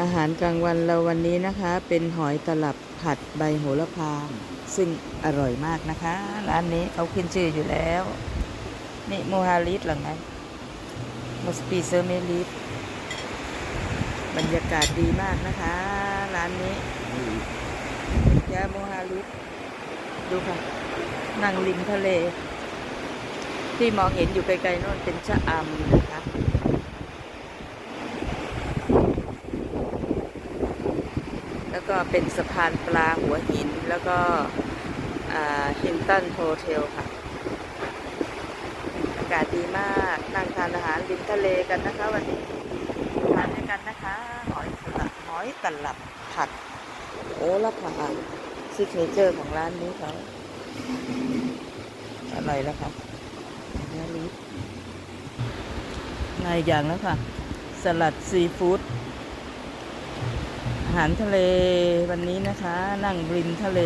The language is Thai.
อาหารกลางวันเราวันนี้นะคะ เป็นหอยตลับผัดใบโหระพา ซึ่งอร่อยมากนะคะ ร้านนี้เขาขึ้นชื่ออยู่แล้ว นี่โมฮาลิสหรือไงมสปีเซอร์เมลิสบรรยากาศดีมากนะคะ ร้านนี้ยาโมฮาลิสดูค่ะนั่งริมทะเล ที่มองเห็นอยู่ไกลๆโน่นเป็นชะอำนะคะ แล้วก็เป็นสะพานปลาหัวหิน แล้วก็ฮินตันโฮเทลค่ะ อากาศดีมาก นั่งทานอาหารริมทะเลกันนะคะวันนี้ทานด้วยกันนะคะ หอยตลับหอยตลับผัดโอ้ละค่ะซิกเนเจอร์ของร้านนี้เขาอร่อยแล้วค่ะเนื้อลิฟนายอย่างแล้วค่ะ สลัดซีฟู้ด หารทะเลวันนี้นะคะ นั่งริมทะเล